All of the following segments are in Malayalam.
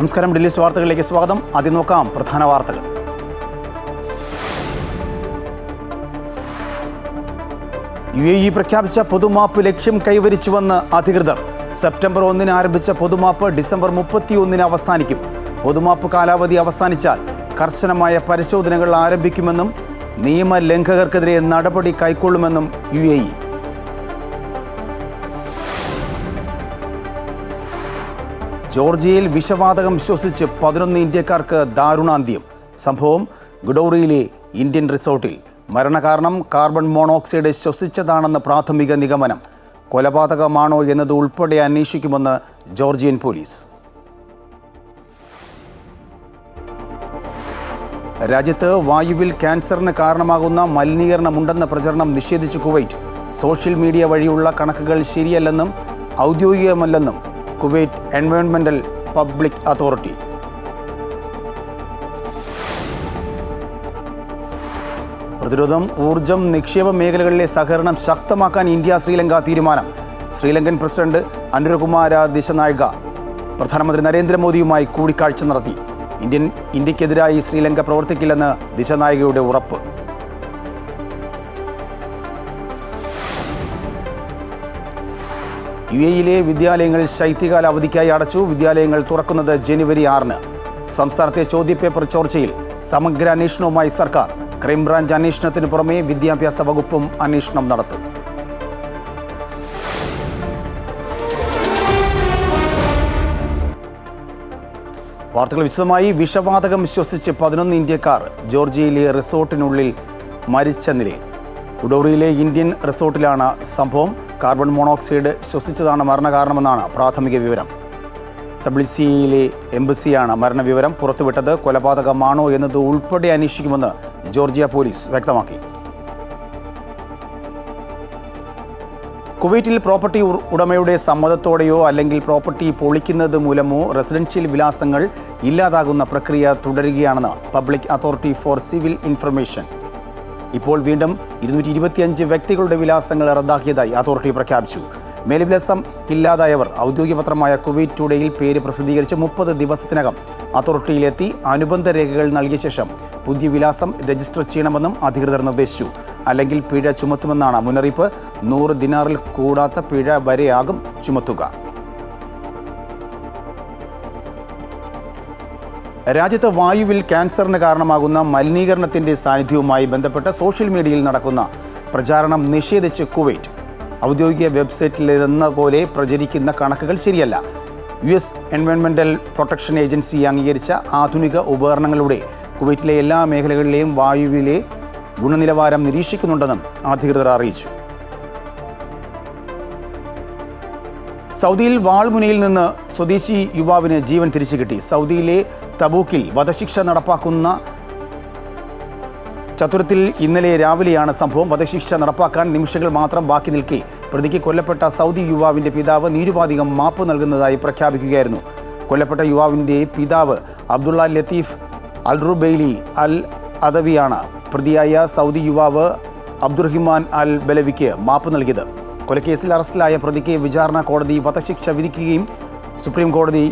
നമസ്കാരം ഡെലിസ്റ്റ് വാർത്തകളിലേക്ക് സ്വാഗതം. ആദ്യം നോക്കാം പ്രധാന വാർത്തകൾ. യു എ ഇ പ്രഖ്യാപിച്ച പൊതുമാപ്പ് ലക്ഷ്യം കൈവരിച്ചുവെന്ന് അധികൃതർ. സെപ്റ്റംബർ ഒന്നിന് ആരംഭിച്ച പൊതുമാപ്പ് ഡിസംബർ മുപ്പത്തിയൊന്നിന് അവസാനിക്കും. പൊതുമാപ്പ് കാലാവധി അവസാനിച്ചാൽ കർശനമായ പരിശോധനകൾ ആരംഭിക്കുമെന്നും നിയമലംഘകർക്കെതിരെ നടപടി കൈക്കൊള്ളുമെന്നും യു എ ഇ ജോർജിയയിൽ വിഷവാതകം ശ്വസിച്ച് പതിനൊന്ന് ഇന്ത്യക്കാർക്ക് ദാരുണാന്ത്യം. സംഭവം ഗുഡോറിയിലെ ഇന്ത്യൻ റിസോർട്ടിൽ. മരണകാരണം കാർബൺ മോണോക്സൈഡ് ശ്വസിച്ചതാണെന്ന് പ്രാഥമിക നിഗമനം. കൊലപാതകമാണോ എന്നത് ഉൾപ്പെടെ അന്വേഷിക്കുമെന്ന് ജോർജിയൻ പോലീസ്. രാജ്യത്ത് വായുവിൽ ക്യാൻസറിന് കാരണമാകുന്ന മലിനീകരണമുണ്ടെന്ന പ്രചരണം നിഷേധിച്ചു കുവൈറ്റ്. സോഷ്യൽ മീഡിയ വഴിയുള്ള കണക്കുകൾ ശരിയല്ലെന്നും ഔദ്യോഗികമല്ലെന്നും കുവൈറ്റ് എൻവയോൺമെന്റൽ പബ്ലിക് അതോറിറ്റി. പ്രതിരോധം ഊർജം നിക്ഷേപ മേഖലകളിലെ സഹകരണം ശക്തമാക്കാൻ ഇന്ത്യ ശ്രീലങ്ക തീരുമാനം. ശ്രീലങ്കൻ പ്രസിഡന്റ് അനുരകുമാര ദിശനായിക പ്രധാനമന്ത്രി നരേന്ദ്രമോദിയുമായി കൂടിക്കാഴ്ച നടത്തി. ഇന്ത്യൻ ഇന്ത്യക്കെതിരായി ശ്രീലങ്ക പ്രവർത്തിക്കില്ലെന്ന് ദിശനായികയുടെ ഉറപ്പ്. യു എയിലെ വിദ്യാലയങ്ങൾ ശൈത്യകാല അവധിക്കായി അടച്ചു. വിദ്യാലയങ്ങൾ തുറക്കുന്നത് ജനുവരി ആറിന്. സംസ്ഥാനത്തെ ചോദ്യപേപ്പർ ചോർച്ചയിൽ സമഗ്ര അന്വേഷണവുമായി സർക്കാർ ക്രൈംബ്രാഞ്ച് അന്വേഷണത്തിന് പുറമെ വിദ്യാഭ്യാസ വകുപ്പും അന്വേഷണം നടത്തും. വാർത്തകൾ വിശദമായി. വിഷവാതകം ശ്വസിച്ച് പതിനൊന്ന് ഇന്ത്യക്കാർ ജോർജിയയിലെ റിസോർട്ടിനുള്ളിൽ മരിച്ച നിലയിൽ. ഉഡോറിയിലെ ഇന്ത്യൻ റിസോർട്ടിലാണ് സംഭവം. കാർബൺ മോണോക്സൈഡ് ശ്വസിച്ചതാണ് മരണകാരണമെന്നാണ് പ്രാഥമിക വിവരം. തബ്ലിസിയിലെ എംബസിയാണ് മരണവിവരം പുറത്തുവിട്ടത്. കൊലപാതകമാണോ എന്നത് ഉൾപ്പെടെ അന്വേഷിക്കുമെന്ന് ജോർജിയ പോലീസ് വ്യക്തമാക്കി. കുവൈറ്റിൽ പ്രോപ്പർട്ടി ഉടമയുടെ സമ്മതത്തോടെയോ അല്ലെങ്കിൽ പ്രോപ്പർട്ടി പൊളിക്കുന്നത് മൂലമോ റെസിഡൻഷ്യൽ വിലാസങ്ങൾ ഇല്ലാതാകുന്ന പ്രക്രിയ തുടരുകയാണെന്ന് public authority for civil information. ഇപ്പോൾ വീണ്ടും ഇരുന്നൂറ്റി ഇരുപത്തിയഞ്ച് വ്യക്തികളുടെ വിലാസങ്ങൾ റദ്ദാക്കിയതായി അതോറിറ്റി പ്രഖ്യാപിച്ചു. മേൽവിലാസം ഇല്ലാതായവർ ഔദ്യോഗിക പത്രമായ കുവൈറ്റ് ടുഡേയിൽ പേര് പ്രസിദ്ധീകരിച്ച് മുപ്പത് ദിവസത്തിനകം അതോറിറ്റിയിലെത്തി അനുബന്ധ രേഖകൾ നൽകിയ ശേഷം പുതിയ വിലാസം രജിസ്റ്റർ ചെയ്യണമെന്നും അധികൃതർ നിർദ്ദേശിച്ചു. അല്ലെങ്കിൽ പിഴ ചുമത്തുമെന്നാണ് മുന്നറിയിപ്പ്. നൂറ് ദിനാറിൽ കൂടാത്ത പിഴ വരെയാകും ചുമത്തുക. രാജ്യത്ത് വായുവിൽ ക്യാൻസറിന് കാരണമാകുന്ന മലിനീകരണത്തിന്റെ സാന്നിധ്യവുമായി ബന്ധപ്പെട്ട് സോഷ്യൽ മീഡിയയിൽ നടക്കുന്ന പ്രചാരണം നിഷേധിച്ച് കുവൈറ്റ്. ഔദ്യോഗിക വെബ്സൈറ്റിലെന്ന പോലെ പ്രചരിക്കുന്ന കണക്കുകൾ ശരിയല്ല. യു എസ് എൻവയോൺമെന്റൽ പ്രൊട്ടക്ഷൻ ഏജൻസി അംഗീകരിച്ച ആധുനിക ഉപകരണങ്ങളുടെ കുവൈറ്റിലെ എല്ലാ മേഖലകളിലെയും വായുവിലെ ഗുണനിലവാരം നിരീക്ഷിക്കുന്നുണ്ടെന്നും അധികൃതർ അറിയിച്ചു. സൗദിയിൽ വാൾമുനയിൽ നിന്ന് സ്വദേശി യുവാവിന് ജീവൻ തിരിച്ചു കിട്ടി. സൗദിയിലെ തബൂക്കിൽ വധശിക്ഷ നടപ്പാക്കുന്ന ചതുരത്തിൽ ഇന്നലെ രാവിലെയാണ് സംഭവം. വധശിക്ഷ നടപ്പാക്കാൻ നിമിഷങ്ങൾ മാത്രം ബാക്കി നിൽക്കെ. പ്രതിക്ക് കൊല്ലപ്പെട്ട സൗദി യുവാവിന്റെ പിതാവ് നിരുപാധികം മാപ്പ് നൽകുന്നതായി പ്രഖ്യാപിക്കുകയായിരുന്നു. കൊല്ലപ്പെട്ട യുവാവിന്റെ പിതാവ് അബ്ദുള്ള ലത്തീഫ് അൽറുബെയ്ലി അൽ അദവിയാണ് പ്രതിയായ സൗദി യുവാവ് അബ്ദുറഹിമാൻ അൽ ബലവിക്ക് മാപ്പ് നൽകിയത്. കൊലക്കേസിൽ അറസ്റ്റിലായ പ്രതിക്ക് വിചാരണ കോടതി വധശിക്ഷ വിധിക്കുകയും സുപ്രീം കോടതി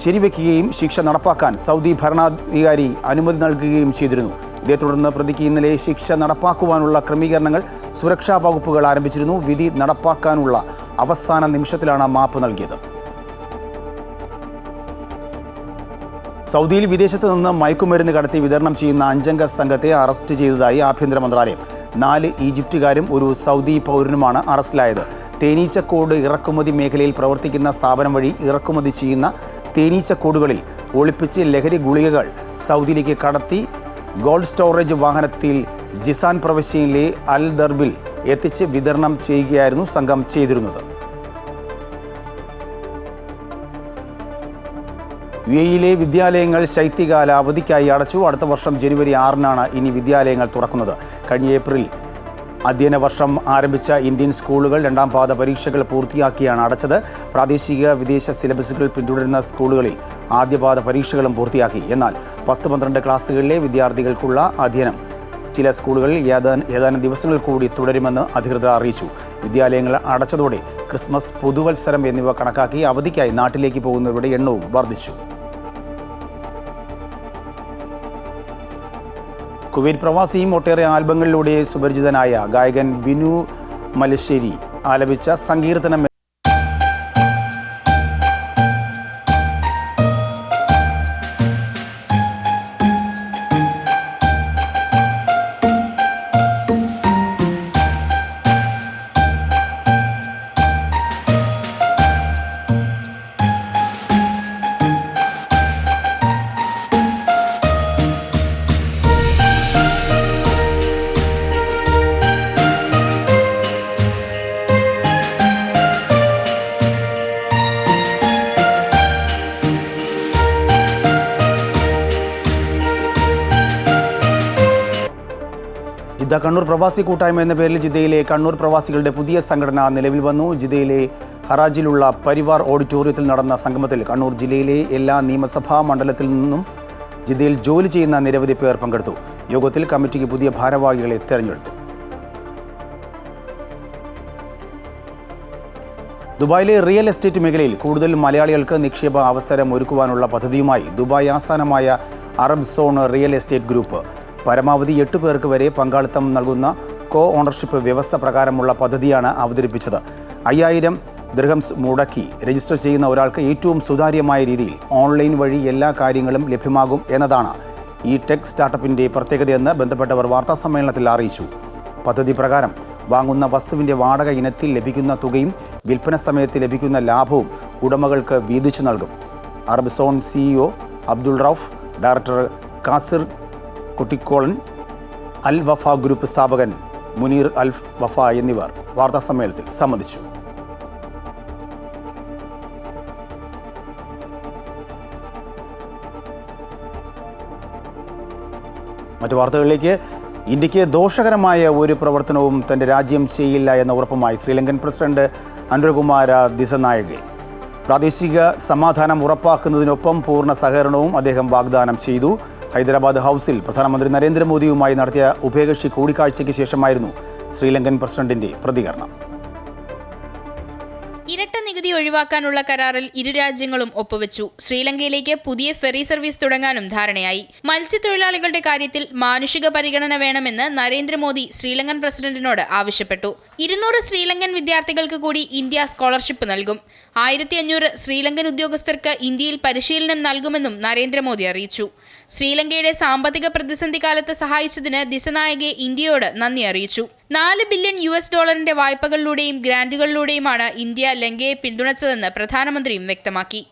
ശരിവെക്കുകയും ശിക്ഷ നടപ്പാക്കാൻ സൗദി ഭരണാധികാരി അനുമതി നൽകുകയും ചെയ്തിരുന്നു. ഇതേ തുടർന്ന് പ്രതിക്ക് ഇന്നലെ ശിക്ഷ നടപ്പാക്കുവാനുള്ള ക്രമീകരണങ്ങൾ സുരക്ഷാ വകുപ്പുകൾ ആരംഭിച്ചിരുന്നു. വിധി നടപ്പാക്കാനുള്ള അവസാന നിമിഷത്തിലാണ് മാപ്പ് നൽകിയത്. സൗദിയിൽ വിദേശത്ത് നിന്ന് മയക്കുമരുന്ന് കടത്തി വിതരണം ചെയ്യുന്ന അഞ്ചംഗ സംഘത്തെ അറസ്റ്റ് ചെയ്തതായി ആഭ്യന്തര മന്ത്രാലയം. നാല് ഈജിപ്തുകാരും ഒരു സൗദി പൗരനുമാണ് അറസ്റ്റിലായത്. തേനീച്ചക്കോട് ഇറക്കുമതി മേഖലയിൽ പ്രവർത്തിക്കുന്ന സ്ഥാപനം വഴി ഇറക്കുമതി ചെയ്യുന്ന തേനീച്ചക്കോടുകളിൽ ഒളിപ്പിച്ച് ലഹരി ഗുളികകൾ സൗദിയിലേക്ക് കടത്തി ഗോൾഡ് സ്റ്റോറേജ് വാഹനത്തിൽ ജിസാൻ പ്രവശ്യയിലെ അൽ ദർബിൽ എത്തിച്ച് വിതരണം ചെയ്യുകയായിരുന്നു സംഘം ചെയ്തിരുന്നത്. യു എയിലെ വിദ്യാലയങ്ങൾ ശൈത്യകാല അവധിക്കായി അടച്ചു. അടുത്ത വർഷം ജനുവരി ആറിനാണ് ഇനി വിദ്യാലയങ്ങൾ തുറക്കുന്നത്. കഴിഞ്ഞ ഏപ്രിൽ അധ്യയന വർഷം ആരംഭിച്ച ഇന്ത്യൻ സ്കൂളുകൾ രണ്ടാം പാദ പരീക്ഷകൾ പൂർത്തിയാക്കിയാണ് അടച്ചത്. പ്രാദേശിക വിദേശ സിലബസുകൾ പിന്തുടരുന്ന സ്കൂളുകളിൽ ആദ്യപാദ പരീക്ഷകളും പൂർത്തിയാക്കി. എന്നാൽ പത്ത് പന്ത്രണ്ട് ക്ലാസ്സുകളിലെ വിദ്യാർത്ഥികൾക്കുള്ള അധ്യയനം ചില സ്കൂളുകളിൽ ഏതാനും ഏതാനും ദിവസങ്ങൾ കൂടി തുടരുമെന്ന് അധികൃതർ അറിയിച്ചു. വിദ്യാലയങ്ങൾ അടച്ചതോടെ ക്രിസ്മസ് പുതുവത്സരം എന്നിവ കണക്കാക്കി അവധിക്കായി നാട്ടിലേക്ക് പോകുന്നവരുടെ എണ്ണവും വർദ്ധിച്ചു. കുവൈറ്റ് പ്രവാസിയും ഒട്ടേറെ ആൽബങ്ങളിലൂടെ സുപരിചിതനായ ഗായകൻ ബിനു മലശ്ശേരി ആലപിച്ച സങ്കീർത്തനം കണ്ണൂർ പ്രവാസി കൂട്ടായ്മ എന്ന പേരിൽ ജില്ലയിലെ കണ്ണൂർ പ്രവാസികളുടെ പുതിയ സംഘടന നിലവിൽ വന്നു. ജില്ലയിലെ ഹറാജിലുള്ള പരിവാർ ഓഡിറ്റോറിയത്തിൽ നടന്ന സംഗമത്തിൽ കണ്ണൂർ ജില്ലയിലെ എല്ലാ നിയമസഭാ മണ്ഡലത്തിൽ നിന്നും ജില്ലയിൽ ജോലി ചെയ്യുന്ന നിരവധി പേർ പങ്കെടുത്തു. യോഗത്തിൽ കമ്മിറ്റിക്ക് പുതിയ ഭാരവാഹികളെ തെരഞ്ഞെടുത്തു. ദുബായിലെ റിയൽ എസ്റ്റേറ്റ് മേഖലയിൽ കൂടുതൽ മലയാളികൾക്ക് നിക്ഷേപ അവസരം ഒരുക്കുവാനുള്ള പദ്ധതിയുമായി ദുബായ് ആസ്ഥാനമായ Arab zone real estate group പരമാവധി എട്ട് പേർക്ക് വരെ പങ്കാളിത്തം നൽകുന്ന കോ ഓണർഷിപ്പ് വ്യവസ്ഥ പ്രകാരമുള്ള പദ്ധതിയാണ് അവതരിപ്പിച്ചത്. അയ്യായിരം ദൃഹംസ് മുടക്കി രജിസ്റ്റർ ചെയ്യുന്ന ഒരാൾക്ക് ഏറ്റവും സുതാര്യമായ രീതിയിൽ ഓൺലൈൻ വഴി എല്ലാ കാര്യങ്ങളും ലഭ്യമാകും എന്നതാണ് ഈ ടെക് സ്റ്റാർട്ടപ്പിന്റെ പ്രത്യേകതയെന്ന് ബന്ധപ്പെട്ടവർ വാർത്താസമ്മേളനത്തിൽ അറിയിച്ചു. പദ്ധതി പ്രകാരം വാങ്ങുന്ന വസ്തുവിന്റെ വാടക ഇനത്തിൽ ലഭിക്കുന്ന തുകയും വിൽപ്പന സമയത്ത് ലഭിക്കുന്ന ലാഭവും ഉടമകൾക്ക് വീതിച്ചു നൽകും. Arab zone CEO Abdul Rauf director Kasir Kuttikkolan Al Wafa group സ്ഥാപകൻ മുനീർ അൽ വഫ എന്നിവർ വാർത്താസമ്മേളനത്തിൽ സംബന്ധിച്ചു. മറ്റു വാർത്തകളിലേക്ക്. ഇന്ത്യയ്ക്ക് ദോഷകരമായ ഒരു പ്രവർത്തനവും തന്റെ രാജ്യം ചെയ്യില്ല എന്ന ഉറപ്പുമായി Sri Lankan president Anurakumara Dissanayake പ്രാദേശിക സമാധാനം ഉറപ്പാക്കുന്നതിനൊപ്പം പൂർണ സഹകരണവും അദ്ദേഹം വാഗ്ദാനം ചെയ്തു. ഹൈദരാബാദ് ഹൗസിൽ പ്രധാനമന്ത്രി നരേന്ദ്രമോദിയുമായി നടത്തിയ ഉഭയകക്ഷി കൂടിക്കാഴ്ചയ്ക്ക് ശേഷമായിരുന്നു ശ്രീലങ്കൻ പ്രസിഡന്റിന്റെ പ്രതികരണം. ഇരട്ട നികുതി ഒഴിവാക്കാനുള്ള കരാറിൽ ഇരു രാജ്യങ്ങളും ഒപ്പുവെച്ചു. ശ്രീലങ്കയിലേക്ക് പുതിയ ഫെറി സർവീസ് തുടങ്ങാനും ധാരണയായി. മത്സ്യത്തൊഴിലാളികളുടെ കാര്യത്തിൽ മാനുഷിക പരിഗണന വേണമെന്ന് നരേന്ദ്രമോദി ശ്രീലങ്കൻ പ്രസിഡന്റിനോട് ആവശ്യപ്പെട്ടു. ഇരുന്നൂറ് ശ്രീലങ്കൻ വിദ്യാർത്ഥികൾക്ക് കൂടി ഇന്ത്യ സ്കോളർഷിപ്പ് നൽകും. ആയിരത്തി അഞ്ഞൂറ് ശ്രീലങ്കൻ ഉദ്യോഗസ്ഥർക്ക് ഇന്ത്യയിൽ പരിശീലനം നൽകുമെന്നും നരേന്ദ്രമോദി അറിയിച്ചു. ശ്രീലങ്കയുടെ സാമ്പത്തിക പ്രതിസന്ധി കാലത്ത് സഹായിച്ചതിന് ദിശനായകെ ഇന്ത്യയോട് നന്ദി അറിയിച്ചു. നാല് ബില്യൺ യു എസ് ഡോളറിന്റെ വായ്പകളിലൂടെയും ഗ്രാന്റുകളിലൂടെയുമാണ് ഇന്ത്യ ലങ്കയെ പിന്തുണച്ചതെന്ന് പ്രധാനമന്ത്രിയും വ്യക്തമാക്കി.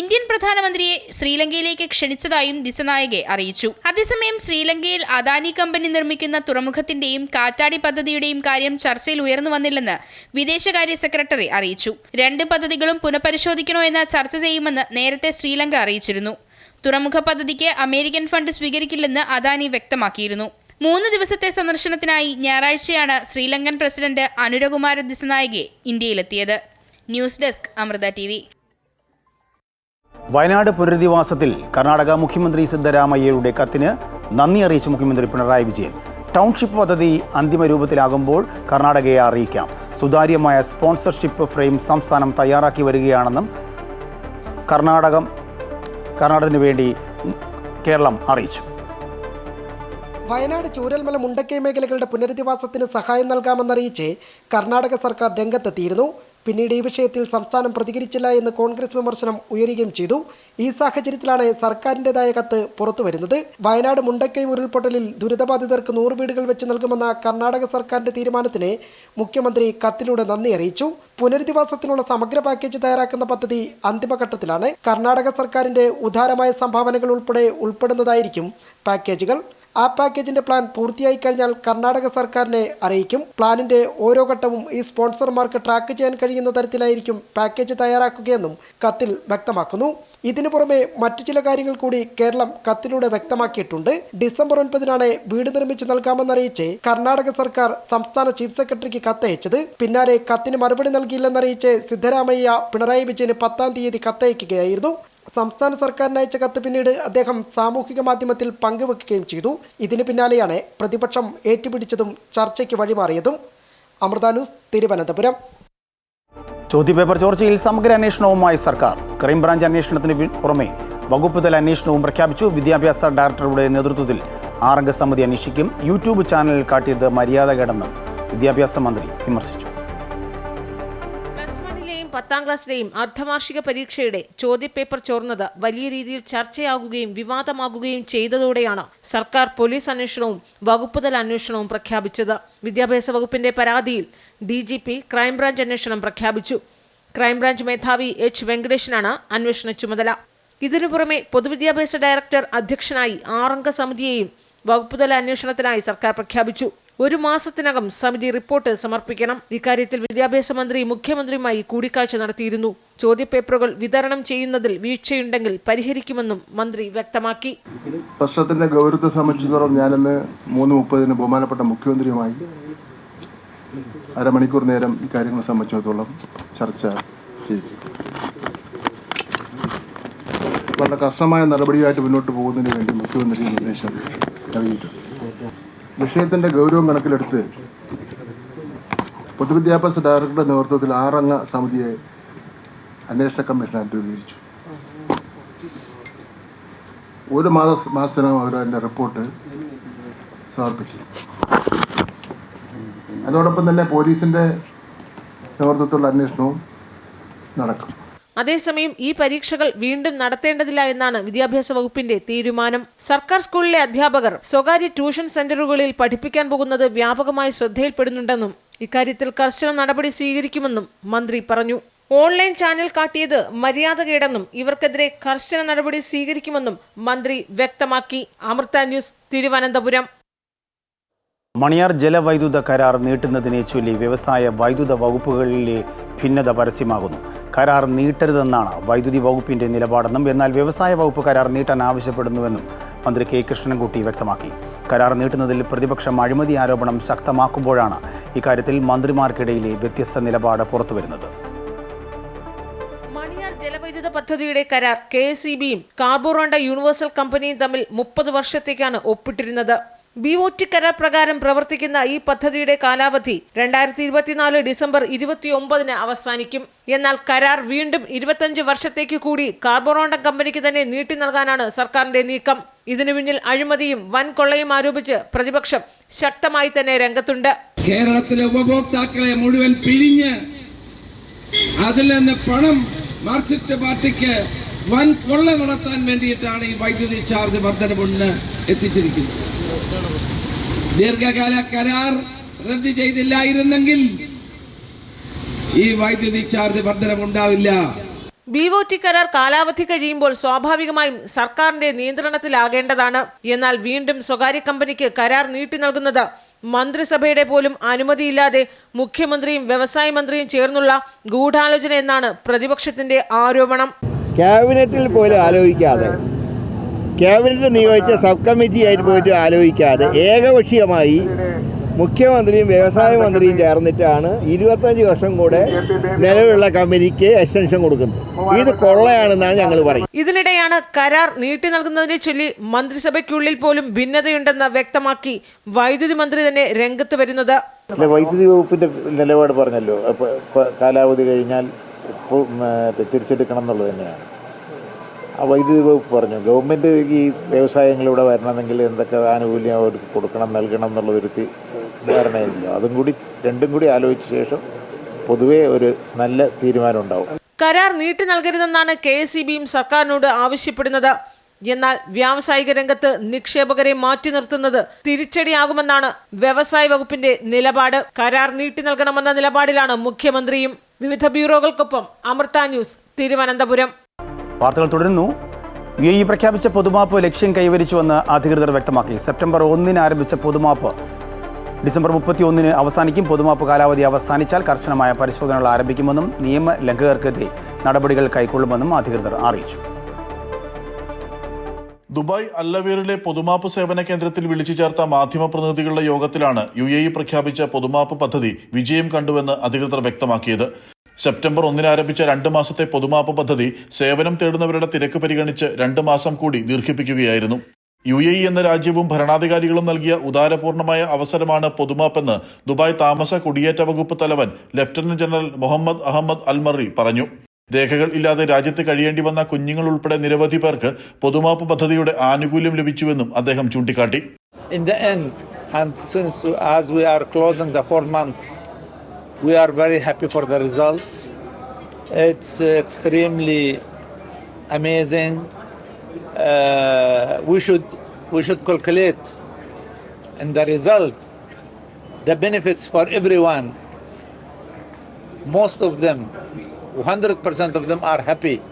ഇന്ത്യൻ പ്രധാനമന്ത്രിയെ ശ്രീലങ്കയിലേക്ക് ക്ഷണിച്ചതായും ദിസനായകെ അറിയിച്ചു. അതേസമയം ശ്രീലങ്കയിൽ അദാനി കമ്പനി നിർമ്മിക്കുന്ന തുറമുഖത്തിന്റെയും കാറ്റാടി പദ്ധതിയുടെയും കാര്യം ചർച്ചയിൽ ഉയർന്നു വന്നില്ലെന്ന് വിദേശകാര്യ സെക്രട്ടറി അറിയിച്ചു. രണ്ട് പദ്ധതികളും പുനഃപരിശോധിക്കണോ എന്ന് ചർച്ച ചെയ്യുമെന്ന് നേരത്തെ ശ്രീലങ്ക അറിയിച്ചിരുന്നു. തുറമുഖ പദ്ധതിക്ക് അമേരിക്കൻ ഫണ്ട് സ്വീകരിക്കില്ലെന്ന് അദാനി വ്യക്തമാക്കിയിരുന്നു. മൂന്ന് ദിവസത്തെ സന്ദർശനത്തിനായി ഞായറാഴ്ചയാണ് Sri Lankan president Anura Kumara Dissanayake ഇന്ത്യയിലെത്തിയത്. News desk Amrita T V Wayanad പുനരധിവാസത്തിൽ Karnataka മുഖ്യമന്ത്രി സിദ്ധരാമയ്യയുടെ കത്തിന് നന്ദി അറിയിച്ച മുഖ്യമന്ത്രി പിണറായി വിജയൻ. ടൗൺഷിപ്പ് പദ്ധതി അന്തിമ രൂപത്തിലാകുമ്പോൾ കർണാടകയെ അറിയിക്കാം. സുതാര്യമായ സ്പോൺസർഷിപ്പ് ഫ്രെയിം സംസ്ഥാനം തയ്യാറാക്കി വരികയാണെന്നും കർണാടകം കർണാടകത്തിന് വേണ്ടി കേരളം അറിയിച്ചു. വയനാട് ചൂരൽമല മുണ്ടക്കൈ മേഖലകളുടെ പുനരധിവാസത്തിന് സഹായം നൽകാമെന്നറിയിച്ച് കർണാടക സർക്കാർ രംഗത്തെത്തിയിരുന്നു. പിന്നീട് ഈ വിഷയത്തിൽ സംസ്ഥാനം പ്രതികരിച്ചില്ല എന്ന് കോൺഗ്രസ് വിമർശനം ഉയരുകയും ചെയ്തു. ഈ സാഹചര്യത്തിലാണ് സർക്കാരിന്റെതായ കത്ത് പുറത്തുവരുന്നത് വയനാട് മുണ്ടക്കൈ ഉരുൾപൊട്ടലിൽ ദുരിതബാധിതർക്ക് നൂറ് വീടുകൾ വെച്ച് നൽകുമെന്ന കർണാടക സർക്കാരിന്റെ തീരുമാനത്തിന് മുഖ്യമന്ത്രി കത്തിലൂടെ നന്ദി അറിയിച്ചു. പുനരധിവാസത്തിനുള്ള സമഗ്ര പാക്കേജ് തയ്യാറാക്കുന്ന പദ്ധതി അന്തിമഘട്ടത്തിലാണ്. കർണാടക സർക്കാരിന്റെ ഉദാരമായ സംഭാവനകൾ ഉൾപ്പെടെ ഉൾപ്പെടുന്നതായിരിക്കും പാക്കേജുകൾ. ആ പാക്കേജിന്റെ പ്ലാൻ പൂർത്തിയായി കഴിഞ്ഞാൽ കർണാടക സർക്കാരിനെ അറിയിക്കും. പ്ലാനിന്റെ ഓരോ ഘട്ടവും ഈ സ്പോൺസർമാർക്ക് ട്രാക്ക് ചെയ്യാൻ കഴിയുന്ന തരത്തിലായിരിക്കും പാക്കേജ് തയ്യാറാക്കുകയെന്നും കത്തിൽ വ്യക്തമാക്കുന്നു. ഇതിനു പുറമെ മറ്റു ചില കാര്യങ്ങൾ കൂടി കേരളം കത്തിലൂടെ വ്യക്തമാക്കിയിട്ടുണ്ട്. ഡിസംബർ ഒൻപതിനാണ് വീട് നിർമ്മിച്ച് നൽകാമെന്നറിയിച്ച് കർണാടക സർക്കാർ സംസ്ഥാന ചീഫ് സെക്രട്ടറിക്ക് കത്തയച്ചത്. പിന്നാലെ കത്തിന് മറുപടി നൽകിയില്ലെന്നറിയിച്ച് സിദ്ധരാമയ്യ പിണറായി വിജയന് പത്താം തീയതി കത്തയക്കുകയായിരുന്നു. സംസ്ഥാന സർക്കാരിന് അയച്ച കത്ത് പിന്നീട് അദ്ദേഹം സാമൂഹിക മാധ്യമത്തിൽ പങ്കുവെക്കുകയും ചെയ്തു. ഇതിന് പിന്നാലെയാണ് പ്രതിപക്ഷം ഏറ്റുപിടിച്ചതും ചർച്ചയ്ക്ക് വഴിമാറിയതും. അമൃത ന്യൂസ് തിരുവനന്തപുരം. ചോദ്യപേപ്പർ ചോർച്ചയിൽ സമഗ്ര അന്വേഷണവുമായി സർക്കാർ. ക്രൈംബ്രാഞ്ച് അന്വേഷണത്തിന് പുറമെ വകുപ്പ് തല അന്വേഷണവും പ്രഖ്യാപിച്ചു. വിദ്യാഭ്യാസ ഡയറക്ടറുടെ നേതൃത്വത്തിൽ ആറംഗ സമിതി അന്വേഷിക്കും. യൂട്യൂബ് ചാനലിൽ കാട്ടിയത് മര്യാദകേടെന്നും വിദ്യാഭ്യാസ മന്ത്രി വിമർശിച്ചു. പത്താം ക്ലാസ്സിലെയും അർദ്ധവാർഷിക പരീക്ഷയുടെ ചോദ്യപേപ്പർ ചോർന്നത് വലിയ രീതിയിൽ ചർച്ചയാകുകയും വിവാദമാകുകയും ചെയ്തതോടെയാണ് സർക്കാർ പോലീസ് അന്വേഷണവും വകുപ്പുതല അന്വേഷണവും പ്രഖ്യാപിച്ചത്. വിദ്യാഭ്യാസ വകുപ്പിന്റെ പരാതിയിൽ ഡി ജി പി ക്രൈംബ്രാഞ്ച് അന്വേഷണം പ്രഖ്യാപിച്ചു. ക്രൈംബ്രാഞ്ച് മേധാവി എച്ച് വെങ്കടേഷനാണ് അന്വേഷണ ചുമതല. ഇതിനു പുറമെ പൊതുവിദ്യാഭ്യാസ ഡയറക്ടർ അധ്യക്ഷനായി ആറംഗ സമിതിയെയും വകുപ്പുതല അന്വേഷണത്തിനായി സർക്കാർ പ്രഖ്യാപിച്ചു. ഒരു മാസത്തിനകം സമിതി റിപ്പോർട്ട് സമർപ്പിക്കണം. ഇക്കാര്യത്തിൽ വിദ്യാഭ്യാസ മന്ത്രി മുഖ്യമന്ത്രിയുമായി കൂടിക്കാഴ്ച നടത്തിയിരുന്നു. ചോദ്യപേപ്പറുകൾ വിതരണം ചെയ്യുന്നതിൽ വീഴ്ചയുണ്ടെങ്കിൽ പരിഹരിക്കുമെന്നും മന്ത്രി വ്യക്തമാക്കി. പ്രശ്നത്തിന്റെ ഗൗരവത്തെ സംബന്ധിച്ചിടത്തോളം ഞാനിന്ന് മൂന്ന് മുപ്പതിന് ബഹുമാനപ്പെട്ട മുഖ്യമന്ത്രിയുമായി അരമണിക്കൂർ നേരം ഈ കാര്യങ്ങളെ സംബന്ധിച്ചിടത്തോളം ചർച്ച ചെയ്തു വളരെ കർശനമായ നടപടിയായിട്ട് മുന്നോട്ട് പോകുന്നതിന് വേണ്ടി മുഖ്യമന്ത്രി നിർദ്ദേശം നൽകിയിട്ടുണ്ട് വിഷയത്തിന്റെ ഗൗരവം കണക്കിലെടുത്ത് പൊതുവിദ്യാഭ്യാസ ഡയറക്ടറുടെ നേതൃത്വത്തിൽ ആറംഗ സമിതിയെ അന്വേഷണ കമ്മീഷൻ രൂപീകരിച്ചു ഒരു മാസ മാസത്തിനകം അവർ അതിന്റെ റിപ്പോർട്ട് സമർപ്പിച്ചു. അതോടൊപ്പം തന്നെ പോലീസിന്റെ നേതൃത്വത്തിലുള്ള അന്വേഷണവും നടക്കും. അതേസമയം ഈ പരീക്ഷകൾ വീണ്ടും നടത്തേണ്ടതില്ല എന്നാണ് വിദ്യാഭ്യാസ വകുപ്പിന്റെ തീരുമാനം. സർക്കാർ സ്കൂളിലെ അധ്യാപകർ സ്വകാര്യ ട്യൂഷൻ സെന്ററുകളിൽ പഠിപ്പിക്കാൻ പോകുന്നത് വ്യാപകമായി ശ്രദ്ധയിൽപ്പെടുന്നുണ്ടെന്നും ഇക്കാര്യത്തിൽ കർശന നടപടി സ്വീകരിക്കുമെന്നും മന്ത്രി പറഞ്ഞു. ഓൺലൈൻ ചാനൽ കാട്ടിയത് മര്യാദകേടെന്നും ഇവർക്കെതിരെ കർശന നടപടി സ്വീകരിക്കുമെന്നും മന്ത്രി വ്യക്തമാക്കി. അമൃത ന്യൂസ് തിരുവനന്തപുരം. മണിയാർ ജലവൈദ്യുത കരാർ നീട്ടുന്നതിനെ ചൊല്ലി വ്യവസായ വൈദ്യുത വകുപ്പുകളിലെ ഭിന്നത പരസ്യമാകുന്നു. കരാർ നീട്ടരുതെന്നാണ് വൈദ്യുതി വകുപ്പിന്റെ നിലപാടെന്നും എന്നാൽ വ്യവസായ വകുപ്പ് കരാർ നീട്ടാൻ ആവശ്യപ്പെടുന്നുവെന്നും മന്ത്രി കെ കൃഷ്ണൻകുട്ടി വ്യക്തമാക്കി. കരാർ നീട്ടുന്നതിൽ പ്രതിപക്ഷം അഴിമതി ആരോപണം ശക്തമാക്കുമ്പോഴാണ് ഇക്കാര്യത്തിൽ മന്ത്രിമാർക്കിടയിലെ വ്യത്യസ്ത നിലപാട് പുറത്തുവരുന്നത്. മണിയാർ ജലവൈദ്യുത പദ്ധതിയുടെ കരാർ കെ എസ് ഇ ബിയും കാർബോറോണ്ട യൂണിവേഴ്സൽ കമ്പനിയും തമ്മിൽ മുപ്പത് വർഷത്തേക്കാണ് ഒപ്പിട്ടിരുന്നത്. ബി ഒ ടി കരാർ പ്രകാരം പ്രവർത്തിക്കുന്ന ഈ പദ്ധതിയുടെ കാലാവധി രണ്ടായിരത്തി ഇരുപത്തിനാല് ഡിസംബർ ഇരുപത്തിയൊമ്പതിന് അവസാനിക്കും. എന്നാൽ കരാർ വീണ്ടും ഇരുപത്തഞ്ച് വർഷത്തേക്ക് കൂടി കാർബോറോണ്ട കമ്പനിക്ക് തന്നെ നീട്ടി നൽകാനാണ് സർക്കാരിന്റെ നീക്കം. ഇതിനു പിന്നിൽ അഴിമതിയും വൻ കൊള്ളയും ആരോപിച്ച് പ്രതിപക്ഷം ശക്തമായി തന്നെ രംഗത്തുണ്ട്. കേരളത്തിലെ ഉപഭോക്താക്കളെ മുഴുവൻ പിഴിഞ്ഞ് അതിൽ നിന്ന് പണം മാർക്സിസ്റ്റ് പാർട്ടിക്ക് വൻ കൊള്ള നടത്താൻ വേണ്ടിയിട്ടാണ് ഈ വൈദ്യുതി ചാർജ് വർധനമുണ്ട് എത്തിച്ചിരിക്കുന്നത്. ദീർഘകാല കരാർ റദ്ദ് ചെയ്തില്ലായിരുന്നെങ്കിൽ ഈ വൈദ്യുതി ചാർജ് വർധനമുണ്ടാവില്ല ബി ഒ ടി കരാർ കാലാവധി കഴിയുമ്പോൾ സ്വാഭാവികമായും സർക്കാരിന്റെ നിയന്ത്രണത്തിലാകേണ്ടതാണ്. എന്നാൽ വീണ്ടും സ്വകാര്യ കമ്പനിക്ക് കരാർ നീട്ടി നൽകുന്നത് മന്ത്രിസഭയുടെ പോലും അനുമതിയില്ലാതെ മുഖ്യമന്ത്രിയും വ്യവസായ മന്ത്രിയും ചേർന്നുള്ള ഗൂഢാലോചന എന്നാണ് പ്രതിപക്ഷത്തിന്റെ ആരോപണം. ക്യാബിനറ്റിൽ പോലും ആലോചിക്കാതെ ക്യാബിനറ്റ് നിയോഗിച്ച സബ് കമ്മിറ്റിയായിട്ട് പോയിട്ട് ആലോചിക്കാതെ ഏകപക്ഷീയമായി മുഖ്യമന്ത്രിയും വ്യവസായ മന്ത്രിയും ചേർന്നിട്ടാണ് ഇരുപത്തഞ്ച് വർഷം കൂടെ നിലവിലുള്ള കമ്പനിക്ക് എക്സ്റ്റൻഷൻ കൊടുക്കുന്നത്. ഇത് കൊള്ളയാണെന്നാണ് ഞങ്ങൾ പറയുന്നത്. ഇതിനിടെയാണ് കരാർ നീട്ടി നൽകുന്നതിനെ ചൊല്ലി മന്ത്രിസഭയ്ക്കുള്ളിൽ പോലും ഭിന്നതയുണ്ടെന്ന് വ്യക്തമാക്കി വൈദ്യുതി മന്ത്രി തന്നെ രംഗത്ത് വരുന്നത്. വൈദ്യുതി വകുപ്പിന്റെ നിലപാട് പറഞ്ഞല്ലോ. കാലാവധി കഴിഞ്ഞാൽ തിരിച്ചെടുക്കണം എന്നുള്ളത് തന്നെയാണ്. വൈദ്യുതി വകുപ്പ് പറഞ്ഞു? ഗവൺമെന്റ് ഈ വ്യവസായങ്ങളിവിടെ വരണമെങ്കിൽ എന്തൊക്കെ ആനുകൂല്യം അവർക്ക് കൊടുക്കണം നൽകണം എന്നുള്ള ഒരു ധാരണയില്ല. അതും കൂടി രണ്ടും കൂടി ആലോചിച്ച ശേഷം പൊതുവേ ഒരു നല്ല തീരുമാനം ഉണ്ടാവും. കരാർ നീട്ടി നൽകരുതെന്നാണ് കെ എസ് ഇ ബിയും സർക്കാരിനോട് ആവശ്യപ്പെടുന്നത്. എന്നാൽ വ്യാവസായിക രംഗത്ത് നിക്ഷേപകരെ മാറ്റി നിർത്തുന്നത് തിരിച്ചടിയാകുമെന്നാണ് വ്യവസായ വകുപ്പിന്റെ നിലപാട്. കരാർ നീട്ടി നൽകണമെന്ന നിലപാടിലാണ് മുഖ്യമന്ത്രിയും വിവിധ ബ്യൂറോകൾക്കൊപ്പം അമൃത ന്യൂസ് തിരുവനന്തപുരം. വാർത്തകൾ തുടരുന്നു. യു ഇ പ്രഖ്യാപിച്ച പൊതുമാപ്പ് ലക്ഷ്യം കൈവരിച്ചുവെന്ന് അധികൃതർ വ്യക്തമാക്കി. സെപ്റ്റംബർ ഒന്നിന് ആരംഭിച്ച പൊതുമാപ്പ് ഡിസംബർ മുപ്പത്തി ഒന്നിന് അവസാനിക്കും. പൊതുമാപ്പ് കാലാവധി അവസാനിച്ചാൽ കർശനമായ പരിശോധനകൾ ആരംഭിക്കുമെന്നും നിയമ ലംഘകർക്കെതിരെ നടപടികൾ കൈക്കൊള്ളുമെന്നും അധികൃതർ അറിയിച്ചു. ദുബായ് അല്ലവീറിലെ പൊതുമാപ്പ് സേവന കേന്ദ്രത്തിൽ വിളിച്ചു ചേർത്ത മാധ്യമപ്രതിനിധികളുടെ യോഗത്തിലാണ് യു എ ഇ പ്രഖ്യാപിച്ച പൊതുമാപ്പ് പദ്ധതി വിജയം കണ്ടുവെന്ന് അധികൃതർ വ്യക്തമാക്കിയത്. സെപ്റ്റംബർ ഒന്നിന് ആരംഭിച്ച രണ്ട് മാസത്തെ പൊതുമാപ്പ് പദ്ധതി സേവനം തേടുന്നവരുടെ തിരക്ക് പരിഗണിച്ച് രണ്ട് മാസം കൂടി ദീർഘിപ്പിക്കുകയായിരുന്നു യു എ ഇ എന്ന രാജ്യവും ഭരണാധികാരികളും നൽകിയ ഉദാരപൂർണമായ അവസരമാണ് പൊതുമാപ്പെന്ന് ദുബായ് താമസ കുടിയേറ്റ വകുപ്പ് തലവൻ lieutenant general Mohammed Ahmed Almarri പറഞ്ഞു രേഖകൾ ഇല്ലാതെ രാജ്യത്ത് കഴിയേണ്ടി വന്ന കുഞ്ഞുങ്ങൾ ഉൾപ്പെടെ നിരവധി പേർക്ക് പൊതുമാപ്പ് പദ്ധതിയുടെ ആനുകൂല്യം ലഭിച്ചുവെന്നും അദ്ദേഹം ചൂണ്ടിക്കാട്ടി in the end. And since as we are closing the we are very happy for the results. It's extremely amazing. Uh, we should we should calculate in the result the benefits for everyone. Most of them, 100% of them are happy.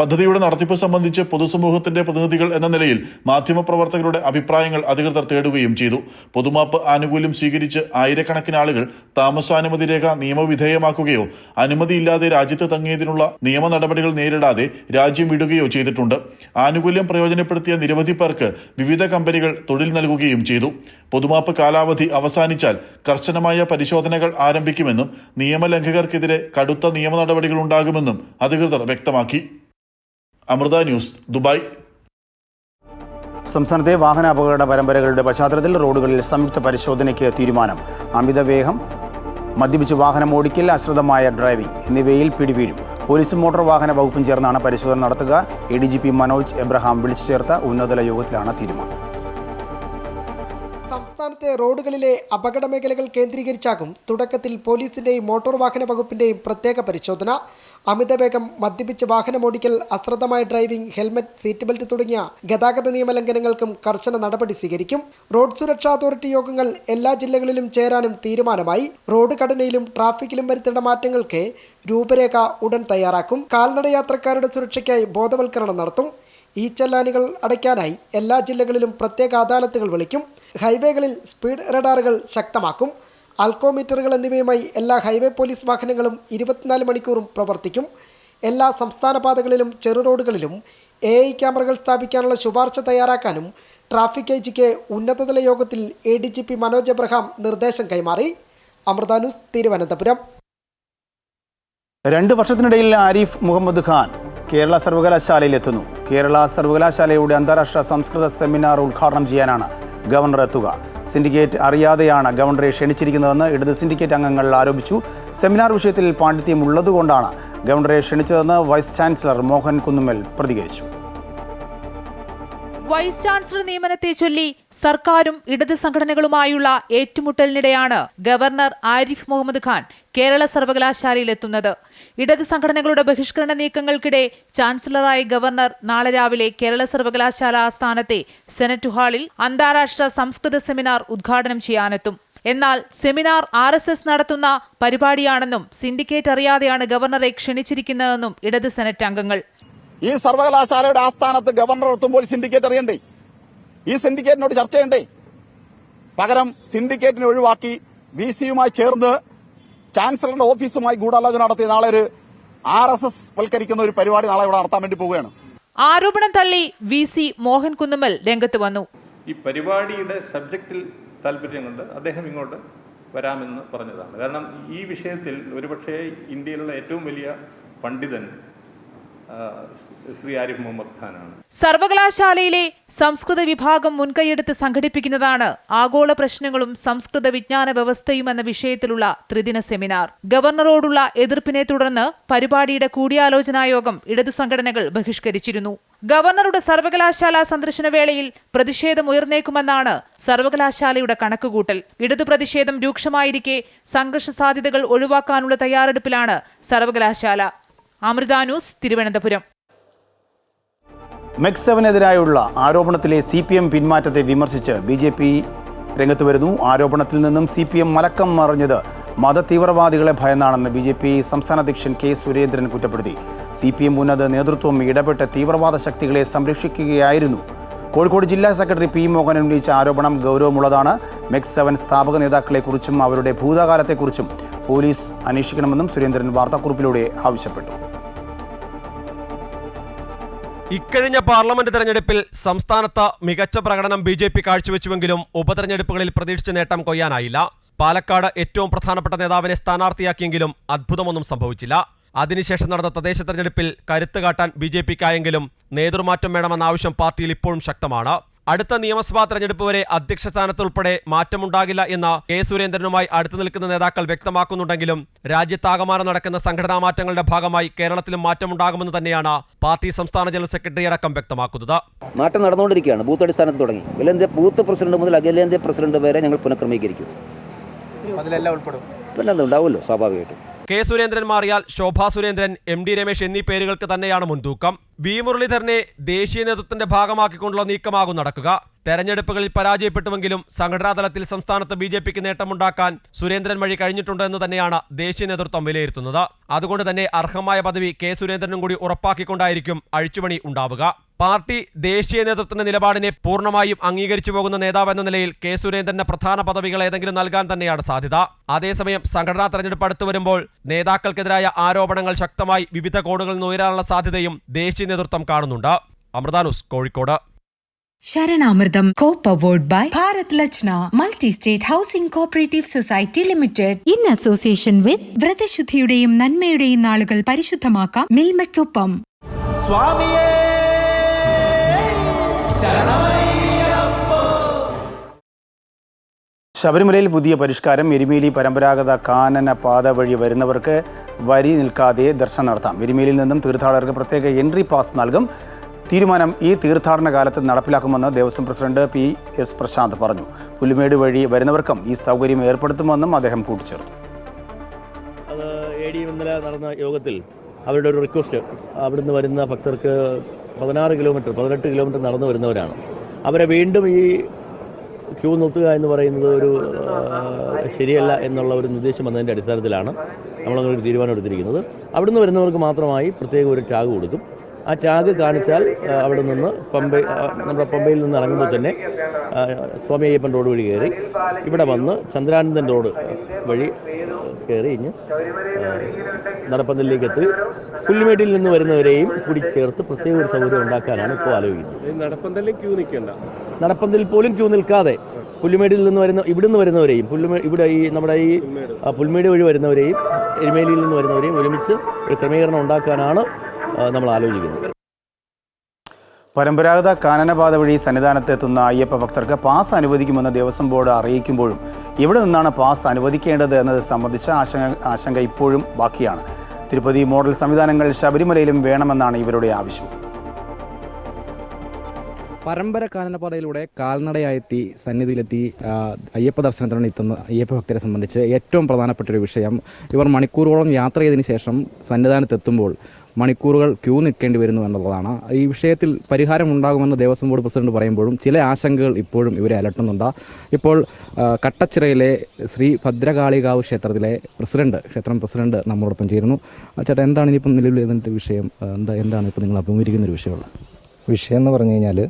പദ്ധതിയുടെ നടത്തിപ്പ് സംബന്ധിച്ച് പൊതുസമൂഹത്തിന്റെ പ്രതിനിധികൾ എന്ന നിലയിൽ മാധ്യമപ്രവർത്തകരുടെ അഭിപ്രായങ്ങൾ അധികൃതർ തേടുകയും ചെയ്തു. പൊതുമാപ്പ് ആനുകൂല്യം സ്വീകരിച്ച് ആയിരക്കണക്കിന് ആളുകൾ താമസാനുമതി രേഖ നിയമവിധേയമാക്കുകയോ അനുമതിയില്ലാതെ രാജ്യത്ത് തങ്ങിയതിനുള്ള നിയമ നടപടികൾ നേരിടാതെ രാജ്യം വിടുകയോ ചെയ്തിട്ടുണ്ട്. ആനുകൂല്യം പ്രയോജനപ്പെടുത്തിയ നിരവധി പേർക്ക് വിവിധ കമ്പനികൾ തൊഴിൽ നൽകുകയും ചെയ്തു. പൊതുമാപ്പ് കാലാവധി അവസാനിച്ചാൽ കർശനമായ പരിശോധനകൾ ആരംഭിക്കുമെന്നും നിയമലംഘകർക്കെതിരെ കടുത്ത നിയമ നടപടികൾ ഉണ്ടാകുമെന്നും അധികൃതർ വ്യക്തമാക്കി. Amrita news Dubai. സംസ്ഥാനത്തെ വാഹനാപകട പരമ്പരകളുടെ പശ്ചാത്തലത്തിൽ റോഡുകളിൽ സംയുക്ത പരിശോധനയ്ക്ക് തീരുമാനം. അമിതവേഗം മദ്യപിച്ച് വാഹനം ഓടിക്കൽ അശ്രദ്ധമായ ഡ്രൈവിംഗ് എന്നിവയിൽ പിടിവീഴും. പോലീസും മോട്ടോർ വാഹന വകുപ്പും ചേർന്നാണ് പരിശോധന നടത്തുക. A D G P Manoj Abraham വിളിച്ചു ചേർത്ത ഉന്നതതല യോഗത്തിലാണ് തീരുമാനം. സംസ്ഥാനത്തെ റോഡുകളിലെ അപകട മേഖലകൾ കേന്ദ്രീകരിച്ചാകും തുടക്കത്തിൽ പോലീസിന്റെയും മോട്ടോർ വാഹന വകുപ്പിന്റെയും പ്രത്യേക പരിശോധന. അമിതവേഗം മദ്യപിച്ച് വാഹനമോടിക്കൽ അശ്രദ്ധമായ ഡ്രൈവിംഗ് ഹെൽമറ്റ് സീറ്റ് ബെൽറ്റ് തുടങ്ങിയ ഗതാഗത നിയമലംഘനങ്ങൾക്കും കർശന നടപടി സ്വീകരിക്കും. റോഡ് സുരക്ഷാ അതോറിറ്റി യോഗങ്ങൾ എല്ലാ ജില്ലകളിലും ചേരാനും തീരുമാനമായി. റോഡ് ഘടനയിലും ട്രാഫിക്കിലും വരുത്തേണ്ട മാറ്റങ്ങൾക്ക് രൂപരേഖ ഉടൻ തയ്യാറാക്കും. കാൽനട യാത്രക്കാരുടെ സുരക്ഷയ്ക്കായി ബോധവൽക്കരണം നടത്തും. ഈ ചെല്ലാനുകൾ അടയ്ക്കാനായി എല്ലാ ജില്ലകളിലും പ്രത്യേക അദാലത്തുകൾ വിളിക്കും. ഹൈവേകളിൽ സ്പീഡ് റഡാറുകൾ ശക്തമാക്കും. ആൽക്കോമീറ്ററുകൾ എന്നിവയുമായി എല്ലാ ഹൈവേ പോലീസ് വാഹനങ്ങളും ഇരുപത്തിനാല് മണിക്കൂറും പ്രവർത്തിക്കും. എല്ലാ സംസ്ഥാന പാതകളിലും ചെറു റോഡുകളിലും എ ഐ ക്യാമറകൾ സ്ഥാപിക്കാനുള്ള ശുപാർശ തയ്യാറാക്കാനും ട്രാഫിക് ഐ ജിക്ക് ഉന്നതതല യോഗത്തിൽ A D G P Manoj Abraham നിർദ്ദേശം കൈമാറി. അമൃത തിരുവനന്തപുരം. രണ്ട് വർഷത്തിനിടയിൽ ആരിഫ് മുഹമ്മദ് ഖാൻ കേരള സർവകലാശാലയിൽ എത്തുന്നു. കേരള സർവകലാശാലയുടെ അന്താരാഷ്ട്ര സംസ്കൃത സെമിനാർ ഉദ്ഘാടനം ചെയ്യാനാണ് ഗവർണർ എത്തുക. സിൻഡിക്കേറ്റ് അറിയാതെയാണ് ഗവർണറെ ക്ഷണിച്ചിരിക്കുന്നതെന്ന് ഇടത് സിൻഡിക്കേറ്റ് അംഗങ്ങൾ ആരോപിച്ചു. സെമിനാർ വിഷയത്തിൽ പാണ്ഡിത്യം ഉള്ളതുകൊണ്ടാണ് ഗവർണറെ ക്ഷണിച്ചതെന്ന് വൈസ് ചാൻസലർ മോഹൻ കുന്നുമ്മൽ പ്രതികരിച്ചു. വൈസ് ചാൻസലർ നിയമനത്തെ ചൊല്ലി സർക്കാരും ഇടത് സംഘടനകളുമായുള്ള ഏറ്റുമുട്ടലിനിടെയാണ് ഗവർണർ ആരിഫ് മുഹമ്മദ് ഖാൻ കേരള സർവകലാശാലയിലെത്തുന്നത്. ഇടത് സംഘടനകളുടെ ബഹിഷ്കരണ നീക്കങ്ങൾക്കിടെ ചാൻസലറായ ഗവർണർ നാളെ രാവിലെ കേരള സർവകലാശാല ആസ്ഥാനത്തെ സെനറ്റ് ഹാളിൽ അന്താരാഷ്ട്ര സംസ്കൃത സെമിനാർ ഉദ്ഘാടനം ചെയ്യാനെത്തും. എന്നാൽ സെമിനാർ ആർ എസ് എസ് നടത്തുന്ന പരിപാടിയാണെന്നും സിൻഡിക്കേറ്റ് അറിയാതെയാണ് ഗവർണറെ ക്ഷണിച്ചിരിക്കുന്നതെന്നും ഇടത് സെനറ്റ് അംഗങ്ങൾ. ഈ സർവകലാശാലയുടെ ആസ്ഥാനത്ത് ഗവർണർ എത്തുമ്പോൾ സിൻഡിക്കേറ്റ് അറിയണ്ടേ? ഈ സിൻഡിക്കേറ്റിനോട് ചർച്ച ചെയ്യണ്ടേ പകരം സിൻഡിക്കേറ്റിനെ ഒഴിവാക്കി വി സിയുമായി ചേർന്ന് ചാൻസലറുടെ ഓഫീസുമായി ഗൂഢാലോചന നടത്തി നാളെ ഒരു ആർ എസ് എസ് വൽക്കരിക്കുന്ന ഒരു പരിപാടി നാളെ ഇവിടെ നടത്താൻ വേണ്ടി പോവുകയാണ്. ആരോപണം തള്ളി വി സി മോഹൻ കുന്നുമൽ രംഗത്ത് വന്നു. ഈ പരിപാടിയുടെ സബ്ജക്റ്റിൽ താല്പര്യം കൊണ്ട് അദ്ദേഹം ഇങ്ങോട്ട് വരാമെന്ന് പറഞ്ഞതാണ്. കാരണം ഈ വിഷയത്തിൽ ഒരുപക്ഷേ ഇന്ത്യയിലുള്ള ഏറ്റവും വലിയ പണ്ഡിതൻ ശ്രീ ആരിഫ് മുഹമ്മദ് ഖാനാണ്. സർവകലാശാലയിലെ സംസ്കൃത വിഭാഗം മുൻകൈയെടുത്ത് സംഘടിപ്പിക്കുന്നതാണ് ആഗോള പ്രശ്നങ്ങളും സംസ്കൃത വിജ്ഞാന വ്യവസ്ഥയും എന്ന വിഷയത്തിലുള്ള ത്രിദിന സെമിനാർ. ഗവർണറോടുള്ള എതിർപ്പിനെ തുടർന്ന് പരിപാടിയുടെ കൂടിയാലോചനാ യോഗം ഇടതു സംഘടനകൾ ബഹിഷ്കരിച്ചിരുന്നു. ഗവർണറുടെ സർവകലാശാല സന്ദർശന വേളയിൽ പ്രതിഷേധം ഉയർന്നേക്കുമെന്നാണ് സർവകലാശാലയുടെ കണക്കുകൂട്ടൽ. ഇടതു പ്രതിഷേധം രൂക്ഷമായിരിക്കെ സംഘർഷ സാധ്യതകൾ ഒഴിവാക്കാനുള്ള തയ്യാറെടുപ്പിലാണ് സർവകലാശാല. അമൃത ന്യൂസ് തിരുവനന്തപുരം. മെക് സെവനെതിരായുള്ള ആരോപണത്തിലെ സി പി എം പിന്മാറ്റത്തെ വിമർശിച്ച് ബി ജെ പി രംഗത്ത് വരുന്നു. ആരോപണത്തിൽ നിന്നും സി പി എം മലക്കം മറിഞ്ഞത് മതതീവ്രവാദികളെ ഭയന്നാണെന്ന് ബി ജെ പി സംസ്ഥാന അധ്യക്ഷൻ കെ സുരേന്ദ്രൻ കുറ്റപ്പെടുത്തി. സി പി എം ഉന്നത നേതൃത്വം ഇടപെട്ട് തീവ്രവാദ ശക്തികളെ സംരക്ഷിക്കുകയായിരുന്നു. കോഴിക്കോട് ജില്ലാ സെക്രട്ടറി പി മോഹൻ ഉന്നയിച്ച ആരോപണം ഗൗരവമുള്ളതാണ്. മെക് സെവൻ സ്ഥാപക നേതാക്കളെക്കുറിച്ചും അവരുടെ ഭൂതകാലത്തെക്കുറിച്ചും പോലീസ് അന്വേഷിക്കണമെന്നും സുരേന്ദ്രൻ വാർത്താക്കുറിപ്പിലൂടെ ആവശ്യപ്പെട്ടു. ഇക്കഴിഞ്ഞ പാർലമെന്റ് തെരഞ്ഞെടുപ്പിൽ സംസ്ഥാനത്ത് മികച്ച പ്രകടനം ബി ജെ പി കാഴ്ചവെച്ചുവെങ്കിലും ഉപതെരഞ്ഞെടുപ്പുകളിൽ പ്രതീക്ഷിച്ച നേട്ടം കൊയ്യാനായില്ല. പാലക്കാട് ഏറ്റവും പ്രധാനപ്പെട്ട നേതാവിനെ സ്ഥാനാർത്ഥിയാക്കിയെങ്കിലും അത്ഭുതമൊന്നും സംഭവിച്ചില്ല. അതിനുശേഷം നടന്ന തദ്ദേശ തെരഞ്ഞെടുപ്പിൽ കരുത്ത് കാട്ടാൻ ബി ജെ പിക്കായെങ്കിലും നേതൃമാറ്റം വേണമെന്ന ആവശ്യം പാർട്ടിയിൽ ഇപ്പോഴും ശക്തമാണ്. അടുത്ത നിയമസഭാ തെരഞ്ഞെടുപ്പ് വരെ അധ്യക്ഷ സ്ഥാനത്ത് ഉൾപ്പെടെ മാറ്റമുണ്ടാകില്ല എന്ന് കെ സുരേന്ദ്രനുമായി അടുത്തു നിൽക്കുന്ന നേതാക്കൾ വ്യക്തമാക്കുന്നുണ്ടെങ്കിലും രാജ്യത്താകമാനം നടക്കുന്ന സംഘടനാ മാറ്റങ്ങളുടെ ഭാഗമായി കേരളത്തിലും മാറ്റമുണ്ടാകുമെന്ന് തന്നെയാണ് പാർട്ടി സംസ്ഥാന ജനറൽ സെക്രട്ടറി അടക്കം വ്യക്തമാക്കുന്നത്. മാറ്റം നടന്നുകൊണ്ടിരിക്കുകയാണ്. ബൂത്ത് അടിസ്ഥാനത്ത് തുടങ്ങി. അഖിലേന്ത്യാ ബൂത്ത് പ്രസിഡന്റ് മുതൽ അഖിലേന്ത്യാ പ്രസിഡന്റ് വരെ ഞങ്ങൾ പുനഃക്രമീകരിക്കും. അതിലെല്ലാം ഉൾപ്പെടും. പിന്നെ ഉണ്ടാവുമല്ലോ സ്വാഭാവികമായിട്ടും. കെ സുരേന്ദ്രൻ മാറിയാൽ ശോഭാ സുരേന്ദ്രൻ എം ഡി രമേശ് എന്നീ പേരുകൾക്ക് തന്നെയാണ് മുൻതൂക്കം. വി മുരളീധരനെ ദേശീയ നേതൃത്വത്തിന്റെ ഭാഗമാക്കിക്കൊണ്ടുള്ള നീക്കമാകും നടക്കുക. തെരഞ്ഞെടുപ്പുകളിൽ പരാജയപ്പെട്ടുവെങ്കിലും സംഘടനാ തലത്തിൽ സംസ്ഥാനത്ത് ബി ജെ പിക്ക് നേട്ടമുണ്ടാക്കാൻ സുരേന്ദ്രൻ വഴി കഴിഞ്ഞിട്ടുണ്ട് എന്ന് തന്നെയാണ് ദേശീയ നേതൃത്വം വിലയിരുത്തുന്നത്. അതുകൊണ്ട് തന്നെ അർഹമായ പദവി കെ സുരേന്ദ്രനും കൂടി ഉറപ്പാക്കിക്കൊണ്ടായിരിക്കും അഴിച്ചുപണി ഉണ്ടാവുക. പാർട്ടി ദേശീയ നേതൃത്വത്തിന്റെ നിലപാടിനെ പൂർണമായും അംഗീകരിച്ചു പോകുന്ന നേതാവ് എന്ന നിലയിൽ കെ സുരേന്ദ്രന് പ്രധാന പദവികൾ ഏതെങ്കിലും നൽകാൻ തന്നെയാണ് സാധ്യത. അതേസമയം സംഘടനാ തെരഞ്ഞെടുപ്പ് അടുത്തു വരുമ്പോൾ നേതാക്കൾക്കെതിരായ ആരോപണങ്ങൾ ശക്തമായി വിവിധ കോണുകളിൽ നിന്ന് ഉയരാനുള്ള സാധ്യതയും ദേശീയ നേതൃത്വം കാണുന്നുണ്ട്. അമൃതാനുസ് Kozhikode. ശരണാമൃതം coop award by Bharat Lajna multi state housing cooperative society limited in association with വ്രതശുദ്ധിയുടെയും നന്മയുടെയും നാളുകൾ പരിശുദ്ധമാക്കാം മിൽമയ്ക്കൊപ്പം. സ്വാമിയേ ശബരിമലയിൽ പുതിയ പരിഷ്കാരം എരുമേലി പരമ്പരാഗത കാനന പാത വഴി വരുന്നവർക്ക് വരി നിൽക്കാതെ ദർശനം നടത്താം. എരുമേലിയിൽ നിന്നും തീർത്ഥാടകർക്ക് പ്രത്യേക എൻട്രി പാസ് നൽകും. തീരുമാനം ഈ തീർത്ഥാടന കാലത്ത് നടപ്പിലാക്കുമെന്ന് Devaswom president P S Prashanth പറഞ്ഞു. പുലിമേട് വഴി വരുന്നവർക്കും ഈ സൗകര്യം ഏർപ്പെടുത്തുമെന്നും അദ്ദേഹം കൂട്ടിച്ചേർത്തു. നടന്ന യോഗത്തിൽ അവരുടെ ഒരു റിക്വസ്റ്റ് അവിടുന്ന് വരുന്ന ഭക്തർക്ക് പതിനാറ് കിലോമീറ്റർ പതിനെട്ട് കിലോമീറ്റർ നടന്നു വരുന്നവരാണ്. അവരെ വീണ്ടും ഈ ക്യൂ നിർത്തുക എന്ന് പറയുന്നത് ഒരു ശരിയല്ല എന്നുള്ള ഒരു നിർദ്ദേശം വന്നതിന്റെ അടിസ്ഥാനത്തിലാണ് നമ്മളങ്ങനെ ഒരു തീരുമാനം എടുത്തിരിക്കുന്നത്. അവിടുന്ന് വരുന്നവർക്ക് മാത്രമായി പ്രത്യേക ഒരു ടാഗ് കൊടുക്കും. ആ ടാഗ് കാണിച്ചാൽ അവിടെ നിന്ന് പമ്പ നമ്മുടെ പമ്പയിൽ നിന്ന് ഇറങ്ങുമ്പോൾ തന്നെ സ്വാമി അയ്യപ്പൻ റോഡ് വഴി കയറി ഇവിടെ വന്ന് ചന്ദ്രാനന്ദൻ റോഡ് വഴി കയറി ഇഞ്ഞ് നടപ്പന്തലിലേക്ക് എത്തി. പുല്ലുമേട്ടിൽ നിന്ന് വരുന്നവരെയും കൂടി ചേർത്ത് പ്രത്യേക ഒരു സൗകര്യം ഉണ്ടാക്കാനാണ് ഇപ്പോൾ ആലോചിക്കുന്നത്. നടപ്പന്തലിൽ ക്യൂ നിൽക്കണ്ട. നടപ്പന്തലിൽ പോലും ക്യൂ നിൽക്കാതെ പുല്ലുമേടിൽ നിന്ന് വരുന്ന ഇവിടുന്ന് വരുന്നവരെയും പുല്ലുമേ ഇവിടെ ഈ നമ്മുടെ ഈ പുൽമേടി വഴി വരുന്നവരെയും എരുമേലിയിൽ നിന്ന് വരുന്നവരെയും ഒരുമിച്ച് ഒരു ക്രമീകരണം ഉണ്ടാക്കാനാണ് നമ്മൾ ആലോചിക്കുന്നത് പരമ്പരാഗത കാനനപാത വഴി സന്നിധാനത്ത് എത്തുന്ന അയ്യപ്പ ഭക്തർക്ക് പാസ് അനുവദിക്കുമെന്ന് ദേവസ്വം ബോർഡ് അറിയിക്കുമ്പോഴും എവിടെ നിന്നാണ് പാസ് അനുവദിക്കേണ്ടത് എന്നത് സംബന്ധിച്ച ആശങ്ക ആശങ്ക ഇപ്പോഴും ബാക്കിയാണ്. തിരുപ്പതി മോഡൽ സംവിധാനങ്ങൾ ശബരിമലയിലും വേണമെന്നാണ് ഇവരുടെ ആവശ്യം. പരമ്പര കാനനപാതയിലൂടെ കാൽനടയായെത്തി സന്നിധിയിലെത്തി അയ്യപ്പ ദർശനത്തിനാണ് എത്തുന്ന അയ്യപ്പ ഭക്തരെ സംബന്ധിച്ച് ഏറ്റവും പ്രധാനപ്പെട്ട ഒരു വിഷയം. ഇവർ മണിക്കൂറുകളോളം യാത്ര ചെയ്തതിന് ശേഷം സന്നിധാനത്തെത്തുമ്പോൾ മണിക്കൂറുകൾ ക്യൂ നിൽക്കേണ്ടി വരുന്നു എന്നുള്ളതാണ്. ഈ വിഷയത്തിൽ പരിഹാരം ഉണ്ടാകുമെന്ന് ദേവസ്വം ബോർഡ് പ്രസിഡന്റ് പറയുമ്പോഴും ചില ആശങ്കകൾ ഇപ്പോഴും ഇവരെ അലട്ടുന്നുണ്ട്. ഇപ്പോൾ കട്ടച്ചിറയിലെ ശ്രീ ഭദ്രകാളികാവ് ക്ഷേത്രത്തിലെ പ്രസിഡന്റ് ക്ഷേത്രം പ്രസിഡന്റ് നമ്മളോടൊപ്പം ചേരുന്നു. ചേട്ടാ എന്താണ് ഇനിയിപ്പം ഇതിനകത്തെ വിഷയം? എന്താ എന്താണ് ഇപ്പോൾ നിങ്ങൾ അഭിമുഖീകരിക്കുന്ന ഒരു വിഷയമുള്ളത്? വിഷയം എന്ന് പറഞ്ഞു കഴിഞ്ഞാൽ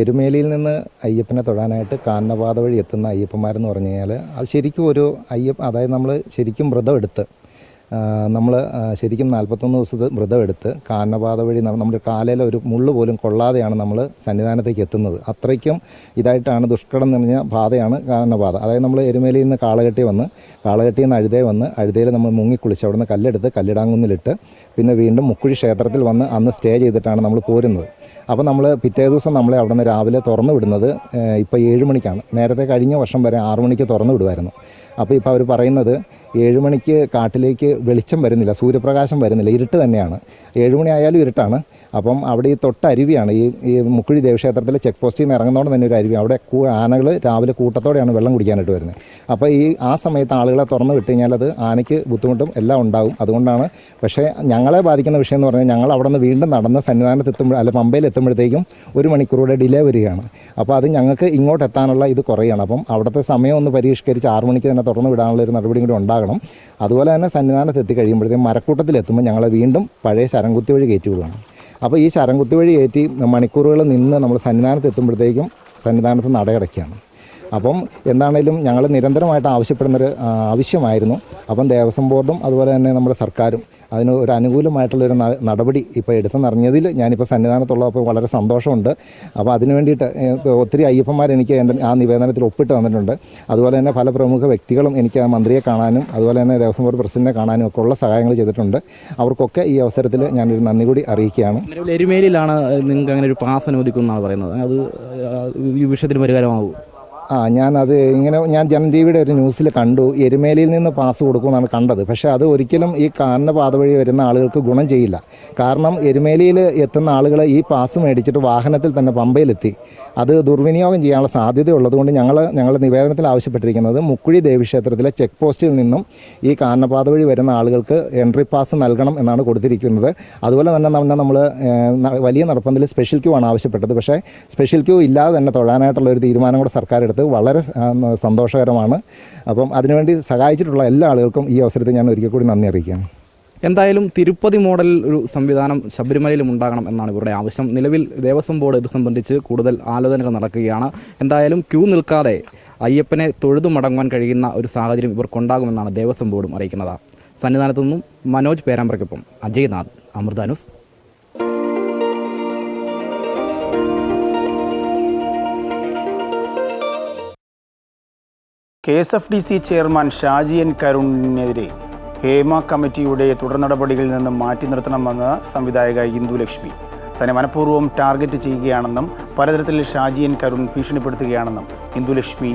എരുമേലിയിൽ നിന്ന് അയ്യപ്പനെ തൊഴാനായിട്ട് കാന്നപാത വഴി എത്തുന്ന അയ്യപ്പന്മാരെന്ന് പറഞ്ഞു കഴിഞ്ഞാൽ അത് ശരിക്കും ഒരു അയ്യപ്പ അതായത് നമ്മൾ ശരിക്കും വ്രതം എടുത്ത് നമ്മൾ ശരിക്കും നാൽപ്പത്തൊന്ന് ദിവസത്തെ വ്രതം എടുത്ത് കാനനപാത വഴി നമ്മുടെ കാലയിൽ ഒരു മുള്ള് പോലും കൊള്ളാതെയാണ് നമ്മൾ സന്നിധാനത്തേക്ക് എത്തുന്നത്. അത്രയ്ക്കും ഇതായിട്ടാണ് ദുഷ്കടം നിറഞ്ഞ പാതയാണ് കാരണപാത. അതായത് നമ്മൾ എരുമേലിയിൽ നിന്ന് കാളകെട്ടി വന്ന് കാളകെട്ടിയിൽ നിന്ന് അഴുതേ വന്ന് അഴുതയിൽ നമ്മൾ മുങ്ങിക്കുളിച്ച് അവിടെ നിന്ന് കല്ലെടുത്ത് കല്ലിടാങ്കുന്നിലിട്ട് പിന്നെ വീണ്ടും മുക്കുഴി ക്ഷേത്രത്തിൽ വന്ന് അന്ന് സ്റ്റേ ചെയ്തിട്ടാണ് നമ്മൾ പോരുന്നത്. അപ്പോൾ നമ്മൾ പിറ്റേ ദിവസം നമ്മളെ അവിടെ നിന്ന് രാവിലെ തുറന്നു വിടുന്നത് ഇപ്പോൾ ഏഴ് മണിക്കാണ്. നേരത്തെ കഴിഞ്ഞ വർഷം വരെ ആറു മണിക്ക് തുറന്നു വിടുമായിരുന്നു അപ്പോൾ ഇപ്പോൾ അവർ പറയുന്നത് ഏഴ് മണിക്ക് കാട്ടിലേക്ക് വെളിച്ചം വരുന്നില്ല സൂര്യപ്രകാശം വരുന്നില്ല ഇരുട്ട് തന്നെയാണ്. ഏഴ് മണി ആയാലും ഇരുട്ടാണ്. അപ്പം അവിടെ ഈ തൊട്ടരുവിയാണ്. ഈ ഈ മുക്കുഴി ദേവക്ഷേത്രത്തിലെ ചെക്ക് പോസ്റ്റിൽ നിന്ന് ഇറങ്ങുന്നതോടെ തന്നെ ഒരു അരുവി. അവിടെ ആനകൾ രാവിലെ കൂട്ടത്തോടെയാണ് വെള്ളം കുടിക്കാനായിട്ട് വരുന്നത്. അപ്പോൾ ഈ ആ സമയത്ത് ആളുകളെ തുറന്ന് വിട്ട് കഴിഞ്ഞാൽ അത് ആനയ്ക്ക് ബുദ്ധിമുട്ടും എല്ലാം ഉണ്ടാകും അതുകൊണ്ടാണ് പക്ഷേ ഞങ്ങളെ ബാധിക്കുന്ന വിഷയം എന്ന് പറഞ്ഞാൽ ഞങ്ങൾ അവിടെ നിന്ന് വീണ്ടും നടന്ന് സന്നിധാനത്ത് എത്തുമ്പോൾ അല്ല പമ്പയിൽ എത്തുമ്പോഴത്തേക്കും ഒരു മണിക്കൂറുകൂടെ ഡിലേ വരികയാണ്. അപ്പോൾ അത് ഞങ്ങൾക്ക് ഇങ്ങോട്ട് എത്താനുള്ള ഇത് കുറയാണ്. അപ്പം അവിടുത്തെ സമയം ഒന്ന് പരിഷ്കരിച്ച് ആറു മണിക്ക് തന്നെ തുറന്ന് വിടാനുള്ള ഒരു നടപടി കൂടി ഉണ്ടാകണം. അതുപോലെ തന്നെ സന്നിധാനത്ത് എത്തിക്കഴിയുമ്പോഴത്തേക്കും മരക്കൂട്ടത്തിൽ എത്തുമ്പോൾ ഞങ്ങളെ വീണ്ടും പഴയ ശരംകുത്തി വഴി കയറ്റി വിടുകയാണ്. അപ്പോൾ ഈ ശരംകുത്തി വഴി കയറ്റി മണിക്കൂറുകൾ നിന്ന് നമ്മൾ സന്നിധാനത്ത് എത്തുമ്പോഴത്തേക്കും സന്നിധാനത്ത് നടയടയ്ക്കുകയാണ്. അപ്പം എന്താണേലും ഞങ്ങൾ നിരന്തരമായിട്ട് ആവശ്യപ്പെടുന്നൊരു ആവശ്യമായിരുന്നു. അപ്പം ദേവസ്വം ബോർഡും അതുപോലെ തന്നെ നമ്മുടെ സർക്കാരും അതിന് ഒരു അനുകൂലമായിട്ടുള്ളൊരു നടപടി ഇപ്പോൾ എടുത്തെന്നറിഞ്ഞതിൽ ഞാനിപ്പോൾ സന്നിധാനത്തുള്ളപ്പോൾ വളരെ സന്തോഷമുണ്ട്. അപ്പോൾ അതിന് വേണ്ടിയിട്ട് ഒത്തിരി അയ്യപ്പന്മാർ എനിക്ക് എന്റെ ആ നിവേദനത്തിൽ ഒപ്പിട്ട് തന്നിട്ടുണ്ട്. അതുപോലെ തന്നെ പല പ്രമുഖ വ്യക്തികളും എനിക്ക് ആ മന്ത്രിയെ കാണാനും അതുപോലെ തന്നെ ദേവസ്വം ബോർഡ് പ്രസിഡന്റിനെ കാണാനും ഒക്കെ ഉള്ള സഹായങ്ങൾ ചെയ്തിട്ടുണ്ട്. അവർക്കൊക്കെ ഈ അവസരത്തിൽ ഞാനൊരു നന്ദി കൂടി അറിയിക്കുകയാണ്. എരുമേലിലാണ് നിങ്ങൾക്ക് അങ്ങനെ ഒരു പാസ് അനുവദിക്കുമെന്നാണ് പറയുന്നത്. അത് ഈ വിഷയത്തിന് പരിഹാരമാവും ആ ഞാനത് ഇങ്ങനെ ഞാൻ ജനജീവിയുടെ ഒരു ന്യൂസിൽ കണ്ടു. എരുമേലിയിൽ നിന്ന് പാസ് കൊടുക്കുമെന്നാണ് കണ്ടത്. പക്ഷേ അത് ഒരിക്കലും ഈ കാറിന്റെ പാത വഴി വരുന്ന ആളുകൾക്ക് ഗുണം ചെയ്യില്ല. കാരണം എരുമേലിയിൽ എത്തുന്ന ആളുകൾ ഈ പാസ് മേടിച്ചിട്ട് വാഹനത്തിൽ തന്നെ പമ്പയിലെത്തി. അത് ദുർവിനിയോഗം ചെയ്യാനുള്ള സാധ്യതയുള്ളതുകൊണ്ട് ഞങ്ങൾ ഞങ്ങളുടെ നിവേദനത്തിൽ ആവശ്യപ്പെട്ടിരിക്കുന്നത് മുക്കുഴി ദേവീക്ഷേത്രത്തിലെ ചെക്ക് പോസ്റ്റിൽ നിന്നും ഈ കാരണപാത വഴി വരുന്ന ആളുകൾക്ക് എൻട്രി പാസ് നൽകണം എന്നാണ് കൊടുത്തിരിക്കുന്നത്. അതുപോലെ തന്നെ നമ്മൾ നമ്മൾ വലിയ നടപ്പന്തിൽ സ്പെഷ്യൽ ക്യൂ ആണ് ആവശ്യപ്പെട്ടത്. പക്ഷേ സ്പെഷ്യൽ ക്യൂ ഇല്ലാതെ തന്നെ തൊഴാനായിട്ടുള്ള ഒരു തീരുമാനം കൂടെ സർക്കാർ എടുത്ത് വളരെ സന്തോഷകരമാണ്. അപ്പം അതിനുവേണ്ടി സഹായിച്ചിട്ടുള്ള എല്ലാ ആളുകൾക്കും ഈ അവസരത്തിൽ ഞാൻ ഒരിക്കൽ കൂടി നന്ദി അറിയിക്കാം എന്തായാലും തിരുപ്പതി മോഡൽ ഒരു സംവിധാനം ശബരിമലയിലും ഉണ്ടാകണം എന്നാണ് ഇവരുടെ ആവശ്യം. നിലവിൽ ദേവസ്വം ബോർഡ് ഇത് സംബന്ധിച്ച് കൂടുതൽ ആലോചനകൾ നടക്കുകയാണ്. എന്തായാലും ക്യൂ നിൽക്കാതെ അയ്യപ്പനെ തൊഴുതു മടങ്ങുവാൻ കഴിയുന്ന ഒരു സാഹചര്യം ഇവർക്കുണ്ടാകുമെന്നാണ് ദേവസ്വം ബോർഡും അറിയിക്കുന്നത്. സന്നിധാനത്തു നിന്നും Manoj പേരാമ്പ്രയ്ക്കൊപ്പം Ajaynath Amrita K S F D C chairman Shaji N കരുണിനെതിരെ Hema കമ്മിറ്റിയുടെ തുടർ നടപടികളിൽ നിന്ന് മാറ്റി നിർത്തണമെന്ന് സംവിധായക ഇന്ദു ലക്ഷ്മി. തന്നെ മനഃപൂർവം ടാർഗറ്റ് ചെയ്യുകയാണെന്നും പലതരത്തിൽ ഷാജി എൻ കരുൺ ഭീഷണിപ്പെടുത്തുകയാണെന്നും ഇന്ദു ലക്ഷ്മി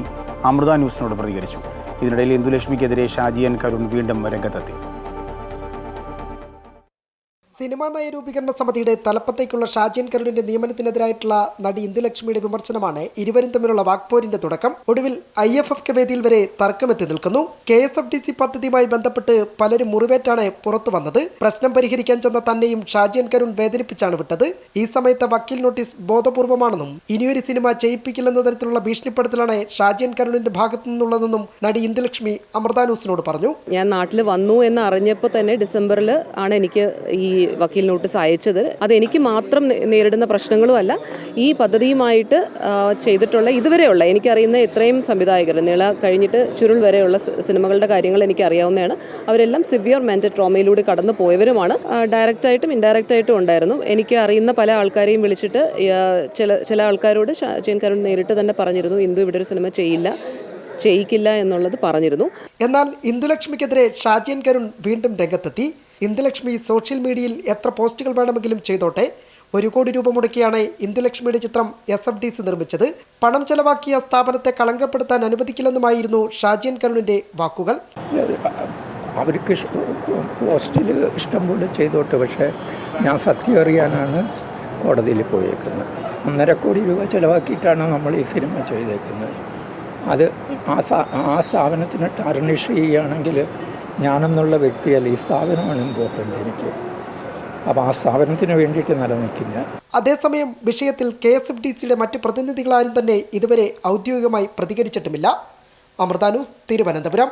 അമൃത ന്യൂസിനോട് പ്രതികരിച്ചു. ഇതിനിടയിൽ ഇന്ദു ലക്ഷ്മിക്കെതിരെ ഷാജി എൻ കരുൺ വീണ്ടും രംഗത്തെത്തി. സിനിമാ നയരൂപീകരണ സമിതിയുടെ തലപ്പത്തേക്കുള്ള ഷാജിയൻ കരുണിന്റെ നിയമനത്തിനെതിരായിട്ടുള്ള നടി ഇന്ദുലക്ഷ്മിയുടെ വിമർശനമാണ് ഇരുവരും തമ്മിലുള്ള വാക്പോരിന്റെ തുടക്കം. ഒടുവിൽ ഐ എഫ് എഫ് വേദിയിൽ വരെ തർക്കമെത്തി നിൽക്കുന്നു. K S F D C പദ്ധതിയുമായി ബന്ധപ്പെട്ട് പലരും മുറിവേറ്റാണ് പുറത്തു വന്നത്. പ്രശ്നം പരിഹരിക്കാൻ ചെന്ന തന്നെയും ഷാജിയൻ കരുൺ വേദനിപ്പിച്ചാണ് വിട്ടത്. ഈ സമയത്തെ വക്കീൽ നോട്ടീസ് ബോധപൂർവമാണെന്നും ഇനിയൊരു സിനിമ ചെയ്യിപ്പിക്കില്ലെന്ന തരത്തിലുള്ള ഭീഷണിപ്പെടുത്തലാണ് ഷാജിയൻ കരുണിന്റെ ഭാഗത്തു നിന്നുള്ളതെന്നും നടി ഇന്ദുലക്ഷ്മി അമൃത ന്യൂസിനോട് പറഞ്ഞു. ഞാൻ നാട്ടിൽ വന്നു എന്ന് അറിഞ്ഞപ്പോൾ തന്നെ ഡിസംബറിൽ ആണ് എനിക്ക് ഈ വക്കീൽ നോട്ടീസ് അയച്ചത് അത് എനിക്ക് മാത്രം നേരിടുന്ന പ്രശ്നങ്ങളുമല്ല ഈ പദ്ധതിയുമായിട്ട് ചെയ്തിട്ടുള്ള ഇതുവരെയുള്ള എനിക്കറിയുന്ന ഇത്രയും സംവിധായകർ നീള കഴിഞ്ഞിട്ട് ചുരുൾ വരെയുള്ള സിനിമകളുടെ കാര്യങ്ങൾ എനിക്ക് അറിയാവുന്നതാണ് അവരെല്ലാം സിവിയർ മെന്റൽ ട്രോമയിലൂടെ കടന്നു പോയവരുമാണ്. ഡയറക്റ്റായിട്ടും ഇൻഡയറക്റ്റായിട്ടും ഉണ്ടായിരുന്നു. എനിക്ക് അറിയുന്ന പല ആൾക്കാരെയും വിളിച്ചിട്ട് ചില ചില ആൾക്കാരോട് ചേൻകരൻ നേരിട്ട് തന്നെ പറഞ്ഞിരുന്നു ഇന്ദു ഇവിടെ ഒരു സിനിമ ചെയ്യില്ല ചെയ്യിക്കില്ല എന്നുള്ളത് പറഞ്ഞിരുന്നു. എന്നാൽ ഇന്ദുലക്ഷ്മിക്കെതിരെ ഷാജിയൻ കരുൺ വീണ്ടും രംഗത്തെത്തി. ഇന്ദുലക്ഷ്മി സോഷ്യൽ മീഡിയയിൽ എത്ര പോസ്റ്റുകൾ വേണമെങ്കിലും ചെയ്തോട്ടെ ഒരു കോടി രൂപ മുടക്കിയാണ് ഇന്ദുലക്ഷ്മിയുടെ ചിത്രം എസ് എഫ് ഡി സി നിർമ്മിച്ചത്. പണം ചെലവാക്കിയ സ്ഥാപനത്തെ കളങ്കപ്പെടുത്താൻ അനുവദിക്കില്ലെന്നുമായിരുന്നു ഷാജിയൻ കരുണിന്റെ വാക്കുകൾ. അവർക്ക് പോസ്റ്റിൽ ഇഷ്ടം പോലെ ചെയ്തോട്ടെ പക്ഷേ ഞാൻ സത്യം അറിയാനാണ് കോടതിയിൽ പോയേക്കുന്നത്. ഒന്നര കോടി രൂപ ചിലവാക്കിയിട്ടാണ് നമ്മൾ ഈ സിനിമ ചെയ്തേക്കുന്നത്. അത് ആ സ്ഥാപനത്തിന് ടാർണിഷ് ചെയ്യുകയാണെങ്കിൽ ഞാനെന്നുള്ള വ്യക്തിയല്ല ഈ സ്ഥാപനമാണ് ഇമ്പോർട്ടന്റ് എനിക്ക്. അപ്പോൾ ആ സ്ഥാപനത്തിന് വേണ്ടിയിട്ട് നിലനിൽക്കില്ല അതേസമയം വിഷയത്തിൽ കെ എസ് എഫ് ഡി സിയുടെ മറ്റ് പ്രതിനിധികളാരും തന്നെ ഇതുവരെ ഔദ്യോഗികമായി പ്രതികരിച്ചിട്ടുമില്ല. അമൃത ന്യൂസ് തിരുവനന്തപുരം.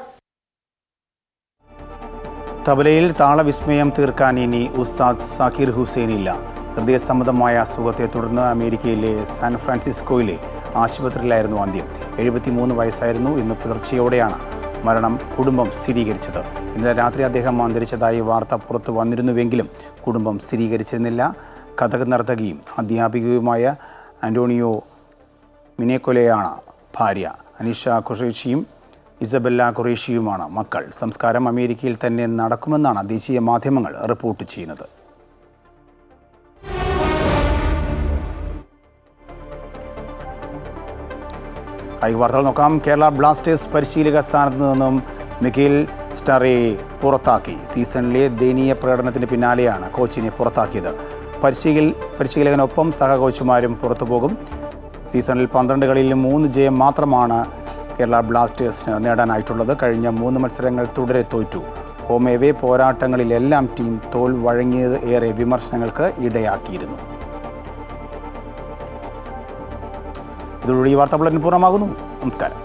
തബലയിൽ താളവിസ്മയം തീർക്കാൻ ഇനി ഉസ്താദ് സാക്കിർ ഹുസൈനില്ല. ഹൃദയസംബന്ധമായ അസുഖത്തെ തുടർന്ന് അമേരിക്കയിലെ സാൻ ഫ്രാൻസിസ്കോയിലെ ആശുപത്രിയിലായിരുന്നു അന്ത്യം. എഴുപത്തിമൂന്ന് വയസ്സായിരുന്നു ഇന്ന് പുലർച്ചെയോടെയാണ്. മരണം കുടുംബം സ്ഥിരീകരിച്ചത്. ഇന്നലെ രാത്രി അദ്ദേഹം അന്തരിച്ചതായി വാർത്ത പുറത്തു വന്നിരുന്നുവെങ്കിലും കുടുംബം സ്ഥിരീകരിച്ചിരുന്നില്ല. കഥക് നർത്തകിയും അധ്യാപികയുമായ ആന്റോണിയോ മിനേക്കൊലയാണ് ഭാര്യ. അനിഷ ഖുറേഷിയും ഇസബെല്ല ഖുറേഷിയുമാണ് മക്കൾ. സംസ്കാരം അമേരിക്കയിൽ തന്നെ നടക്കുമെന്നാണ് ദേശീയ മാധ്യമങ്ങൾ റിപ്പോർട്ട് ചെയ്യുന്നത്. കായിക വാർത്തകൾ നോക്കാം. കേരള ബ്ലാസ്റ്റേഴ്സ് പരിശീലക സ്ഥാനത്ത് നിന്നും മിഖിൽ സ്റ്റാറെ പുറത്താക്കി. സീസണിലെ ദയനീയ പ്രകടനത്തിന് പിന്നാലെയാണ് കോച്ചിനെ പുറത്താക്കിയത്. പരിശീൽ പരിശീലകനൊപ്പം സഹ കോച്ചുമാരും പുറത്തുപോകും സീസണിൽ പന്ത്രണ്ട് കളിയിൽ മൂന്ന് ജയം മാത്രമാണ് കേരള ബ്ലാസ്റ്റേഴ്സിന് നേടാനായിട്ടുള്ളത്. കഴിഞ്ഞ മൂന്ന് മത്സരങ്ങൾ തുടരെ തോറ്റു. ഹോം എവേ പോരാട്ടങ്ങളിലെല്ലാം ടീം തോൽ വഴങ്ങിയത് ഏറെ വിമർശനങ്ങൾക്ക് ഇടയാക്കിയിരുന്നു. ഇതോടുകൂടി ഈ വാർത്താ ബുള്ളറ്റിൻ പൂർണമാകുന്നു. നമസ്കാരം.